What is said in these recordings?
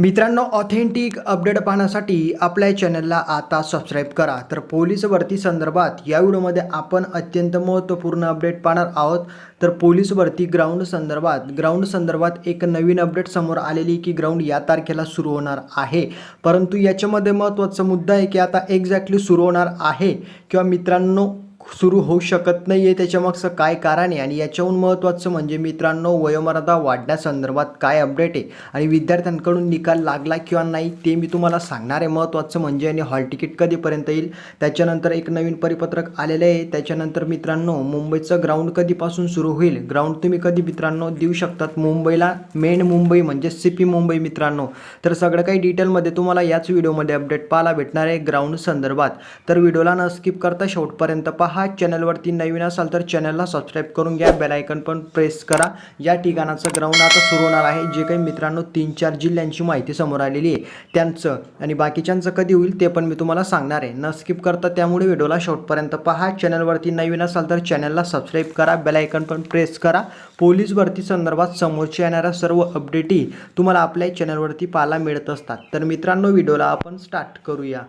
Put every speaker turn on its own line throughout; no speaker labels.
मित्रांनो authentic update पाहण्यासाठी आपल्या चॅनलला आता सबस्क्राईब करा. तर पोलीस भरती संदर्भात या व्हिडिओमध्ये आपण अत्यंत महत्त्वपूर्ण अपडेट पाहणार आहोत. तर पोलीस भरती ग्राउंड संदर्भात ग्राउंड संदर्भात एक नवीन अपडेट समोर आलेली की ग्राउंड या तारखेला सुरू होणार आहे. परंतु याच्यामध्ये महत्त्वाचा मुद्दा आहे की आता एक्झॅक्टली सुरू होणार आहे. किंवा मित्रांनो सुरू होऊ शकत नाही आहे त्याच्यामागचं काय कारण आहे? आणि याच्याहून महत्त्वाचं म्हणजे मित्रांनो वयोमर्यादा वाढण्यासंदर्भात काय अपडेट आहे? आणि विद्यार्थ्यांकडून निकाल लागला किंवा नाही ते मी तुम्हाला सांगणार आहे. महत्त्वाचं म्हणजे आणि हॉल तिकीट कधीपर्यंत येईल? त्याच्यानंतर एक नवीन परिपत्रक आलेलं आहे. त्याच्यानंतर मित्रांनो मुंबईचं ग्राउंड कधीपासून सुरू होईल? ग्राउंड तुम्ही कधी मित्रांनो देऊ शकतात? मुंबईला मेन मुंबई म्हणजे सिपी मुंबई मित्रांनो. तर सगळं काही डिटेलमध्ये तुम्हाला याच व्हिडिओमध्ये अपडेट पाहायला भेटणार आहे. ग्राउंड संदर्भात. तर व्हिडिओला न स्किप करता शेवटपर्यंत पहा. चॅनलवरती नवीन असाल तर चॅनलला सबस्क्राईब करून घ्या बेलायकन पण प्रेस करा. या ठिकाणाचं ग्राउंड आता सुरू होणार आहे. जे काही मित्रांनो तीन चार जिल्ह्यांची माहिती समोर आलेली आहे. त्यांचं आणि बाकीच्यांचं कधी होईल ते पण मी तुम्हाला सांगणार आहे. न स्किप करता त्यामुळे व्हिडिओला शेवटपर्यंत पहा. चॅनलवरती नवीन असाल तर चॅनलला सबस्क्राईब करा बेलायकन पण प्रेस करा. पोलीस भरती संदर्भात समोरच्या येणाऱ्या सर्व अपडेटही तुम्हाला आपल्या चॅनलवरती पाहायला मिळत असतात. तर मित्रांनो व्हिडिओला आपण स्टार्ट करूया.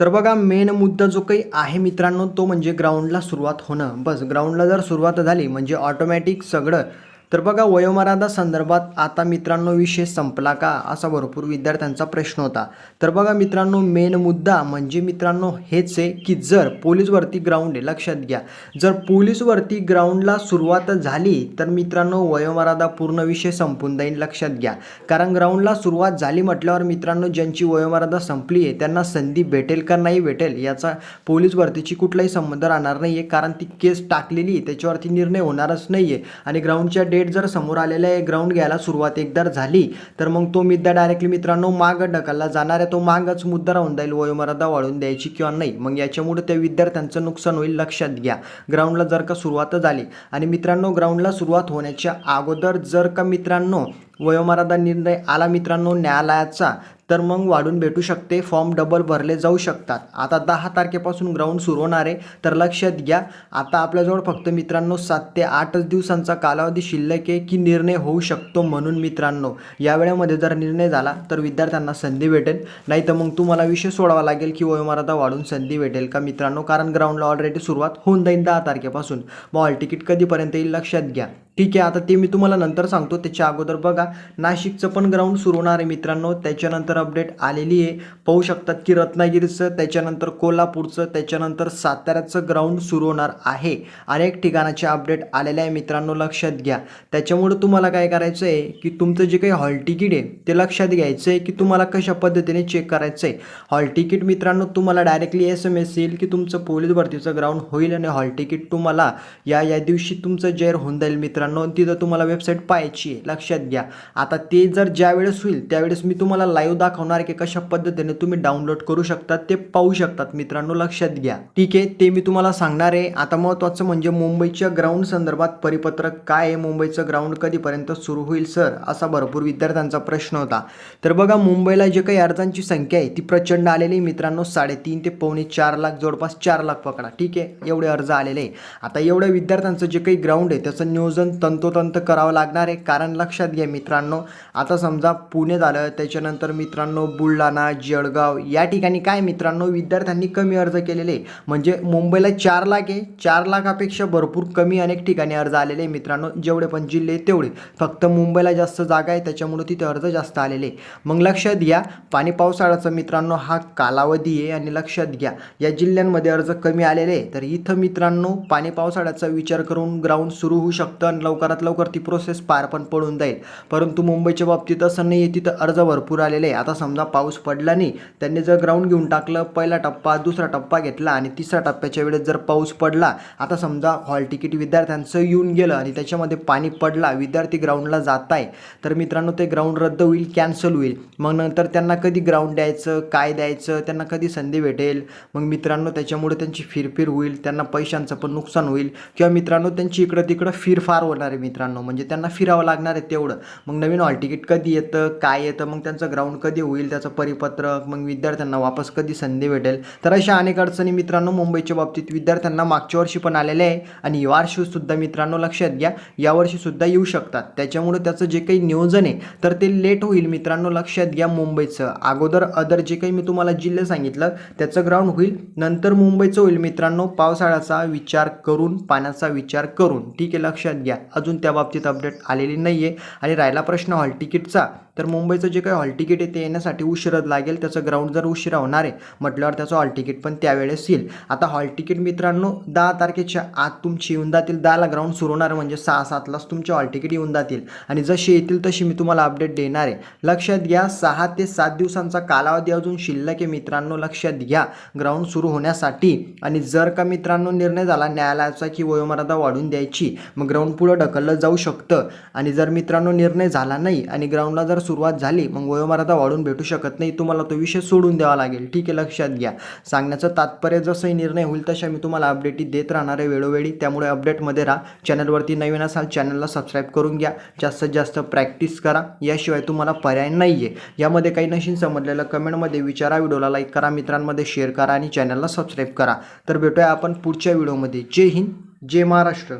तर बघा मेन मुद्दा जो काही आहे मित्रांनो तो म्हणजे ग्राउंडला सुरुवात होणं. बस ग्राउंडला जर सुरुवात झाली म्हणजे ऑटोमॅटिक सगळं तर बघा वयोमर्यादा संदर्भात आता मित्रांनो विषय संपला का? असा भरपूर विद्यार्थ्यांचा प्रश्न होता. तर बघा मित्रांनो मेन मुद्दा म्हणजे मित्रांनो हेच आहे की जर पोलीस भरती ग्राउंड आहे लक्षात घ्या. जर पोलीस भरती ग्राउंडला सुरुवात झाली तर मित्रांनो वयोमर्यादा पूर्ण विषय संपून जाईल लक्षात घ्या. कारण ग्राउंडला सुरुवात झाली म्हटल्यावर मित्रांनो ज्यांची वयोमर्यादा संपली आहे त्यांना संधी भेटेल का नाही भेटेल याचा पोलीस भरतीची कुठलाही संबंध राहणार नाही आहे कारण ती केस टाकलेली त्याच्यावरती निर्णय होणारच नाही आहे आणि ग्राउंडच्या डेट जर समोर आलेला आहे ग्राउंड घ्यायला सुरुवात एकदा झाली तर मग तो मुद्दा डायरेक्टली मित्रांनो माग ढकलला जाणार आहे. तो मागच मुद्दा राहून जाईल वयोमर्यादा वाढून द्यायची किंवा नाही. मग याच्यामुळे त्या विद्यार्थ्यांचं नुकसान होईल लक्षात घ्या. ग्राउंडला जर का सुरुवात झाली आणि मित्रांनो ग्राउंडला सुरुवात होण्याच्या अगोदर जर का मित्रांनो वयोमर्यादा निर्णय आला मित्रांनो न्यायालयाचा तर मग वाढून भेटू शकते. फॉर्म डबल भरले जाऊ शकतात. आता दहा तारखेपासून ग्राउंड सुरू होणार आहे. तर लक्षात घ्या आता आपल्याजवळ फक्त मित्रांनो सात ते आठच दिवसांचा कालावधी शिल्लक आहे की निर्णय होऊ शकतो म्हणून मित्रांनो. या वेळेमध्ये जर निर्णय झाला तर विद्यार्थ्यांना संधी भेटेल. नाही तर मग तुम्हाला विषय सोडावा लागेल की वयोमर्यादा वाढून संधी भेटेल का मित्रांनो? कारण ग्राउंडला ऑलरेडी सुरुवात होऊन जाईल दहा तारखेपासून. मग हॉल तिकीट कधीपर्यंत येईल लक्षात घ्या. ठीक आहे आता ते मी तुम्हाला नंतर सांगतो. त्याच्या अगोदर बघा नाशिकचं पण ग्राउंड सुरू होणार आहे मित्रांनो. त्याच्यानंतर अपडेट आलेली आहे. पाहू शकतात की रत्नागिरीचं त्याच्यानंतर कोल्हापूरचं त्याच्यानंतर साताऱ्याचं ग्राउंड सुरू होणार आहे. अनेक ठिकाणाचे अपडेट आलेले आहे. मित्रांनो लक्षात घ्या. त्याच्यामुळे तुम्हाला काय करायचं आहे की तुमचं जे काही हॉल तिकीट आहे ते लक्षात घ्यायचं आहे की तुम्हाला कशा पद्धतीने चेक करायचं आहे हॉल तिकीट मित्रांनो तुम्हाला डायरेक्टली एस एम एस येईल की तुमचं पोलीस भरतीचं ग्राउंड होईल आणि हॉल तिकीट तुम्हाला या या दिवशी तुमचं जाहीर होऊन जाईल मित्रांनो. तिथं तुम्हाला वेबसाईट पाहायची आहे. लक्षात घ्या. आता ते जर ज्यावेळेस होईल त्यावेळेस मी तुम्हाला लाईव्ह दाखवणार की कशा पद्धतीने तुम्ही डाउनलोड करू शकतात ते पाहू शकतात. मित्रांनो लक्षात घ्या. ठीक आहे? ते मी तुम्हाला सांगणार आहे. आता महत्त्वाचं म्हणजे मुंबईच्या ग्राउंड संदर्भात परिपत्रक काय आहे? मुंबईचं ग्राउंड कधीपर्यंत सुरू होईल सर असा भरपूर विद्यार्थ्यांचा प्रश्न होता. तर बघा मुंबईला जे काही अर्जांची संख्या आहे ती प्रचंड आलेली आहे. मित्रांनो साडेतीन ते पावणे चार लाख जवळपास चार लाख पकडा. ठीक आहे? एवढे अर्ज आलेले आहे. आता एवढ्या विद्यार्थ्यांचं जे काही ग्राउंड आहे त्याचं नियोजन तंतोतंत करावं लागणार आहे. कारण लक्षात घ्या मित्रांनो आता समजा पुणे झालं त्याच्यानंतर मित्रांनो बुलढाणा जळगाव या ठिकाणी काय मित्रांनो विद्यार्थ्यांनी कमी अर्ज केलेले. म्हणजे मुंबईला चार लाख आहे. चार लाखापेक्षा भरपूर कमी अनेक ठिकाणी अर्ज आलेले आहे मित्रांनो जेवढे पण जिल्हे तेवढे. फक्त मुंबईला जास्त जागा आहे त्याच्यामुळे तिथे अर्ज जास्त आलेले आहे. मग लक्षात घ्या पाणी पावसाळ्याचा मित्रांनो हा कालावधी आहे आणि लक्षात घ्या या जिल्ह्यांमध्ये अर्ज कमी आलेले आहे. तर इथं मित्रांनो पाणी पावसाळ्याचा विचार करून ग्राउंड सुरू होऊ शकतं आणि लवकरात लवकर ती प्रोसेस पार पण पडून जाईल. परंतु मुंबईच्या बाबतीत असं नाही आहे तिथं अर्ज भरपूर आलेले आहे. आता समजा पाऊस पडला नाही त्यांनी जर ग्राउंड घेऊन टाकलं पहिला टप्पा दुसरा टप्पा घेतला आणि तिसऱ्या टप्प्याच्या वेळेस जर पाऊस पडला आता समजा हॉल तिकीट विद्यार्थ्यांचं येऊन गेलं आणि त्याच्यामध्ये पाणी पडला विद्यार्थी ग्राउंडला जात आहे तर मित्रांनो ते ग्राउंड रद्द होईल कॅन्सल होईल. मग नंतर त्यांना कधी ग्राउंड द्यायचं काय द्यायचं त्यांना कधी संधी भेटेल? मग मित्रांनो त्याच्यामुळे त्यांची फिरफिर होईल त्यांना पैशांचं पण नुकसान होईल किंवा मित्रांनो त्यांची इकडं तिकडं फिरफार होणार आहे मित्रांनो. म्हणजे त्यांना फिरावं लागणार आहे तेवढं. मग नवीन हॉल तिकीट कधी येतं काय येतं मग त्यांचं ग्राउंड कधी कधी होईल त्याचं परिपत्रक मग विद्यार्थ्यांना वापस कधी संधी भेटेल? तर अशा अनेक अडचणी मित्रांनो मुंबईच्या बाबतीत विद्यार्थ्यांना मागच्या वर्षी पण आलेले आहे आणि यावर्षीसुद्धा मित्रांनो लक्षात घ्या यावर्षीसुद्धा येऊ शकतात. त्याच्यामुळे त्याचं जे काही नियोजन आहे तर ते लेट होईल मित्रांनो लक्षात घ्या मुंबईचं. अगोदर अदर जे काही मी तुम्हाला जिल्हे सांगितलं त्याचं ग्राउंड होईल. नंतर मुंबईचं होईल मित्रांनो पावसाळ्याचा विचार करून पाण्याचा विचार करून. ठीक आहे लक्षात घ्या. अजून त्या बाबतीत अपडेट आलेली नाही आहे आणि राहिला प्रश्न हॉल तिकीटचा तर मुंबईचं जे काही हॉल तिकीट आहे ते येण्यासाठी उशिरच लागेल त्याचं ग्राउंड जर उशिरा होणार आहे म्हटल्यावर त्याचं हॉल तिकीट पण त्यावेळेस येईल. आता हॉल तिकीट मित्रांनो दहा तारखेच्या आत तुमची येऊन जातील. दहाला ग्राउंड सुरू होणार म्हणजे सहा सातलाच तुमचे हॉल तिकीट येऊन जातील. आणि जशी येतील तशी मी तुम्हाला अपडेट देणार आहे. लक्षात घ्या सहा ते सात दिवसांचा कालावधी अजून शिल्लक आहे मित्रांनो. लक्षात घ्या ग्राउंड सुरू होण्यासाठी. आणि जर का मित्रांनो निर्णय झाला न्यायालयाचा की वयोमर्यादा वाढून द्यायची मग ग्राउंड पुढं ढकललं जाऊ शकतं. आणि जर मित्रांनो निर्णय झाला नाही आणि ग्राउंडला जर सुरुवात झाली मग वयोमर्यादा वाढून भेटू शकत नाही. तुम्हाला तो विषय सोडून द्यावा लागेल. ठीक आहे लक्षात घ्या. सांगण्याचं तात्पर्य जसंही निर्णय होईल तशा मी तुम्हाला अपडेटी देत राहणार आहे वेळोवेळी. त्यामुळे अपडेटमध्ये राहा. चॅनलवरती नवीन असाल चॅनलला सबस्क्राईब करून घ्या. जास्तीत जास्त प्रॅक्टिस करा. याशिवाय तुम्हाला पर्याय नाही आहे यामध्ये काही नशीन समजलेलं कमेंटमध्ये विचारा. व्हिडिओला लाईक करा. मित्रांमध्ये शेअर करा आणि चॅनलला सबस्क्राईब करा. तर भेटूया आपण पुढच्या व्हिडिओमध्ये जय हिंद जय महाराष्ट्र.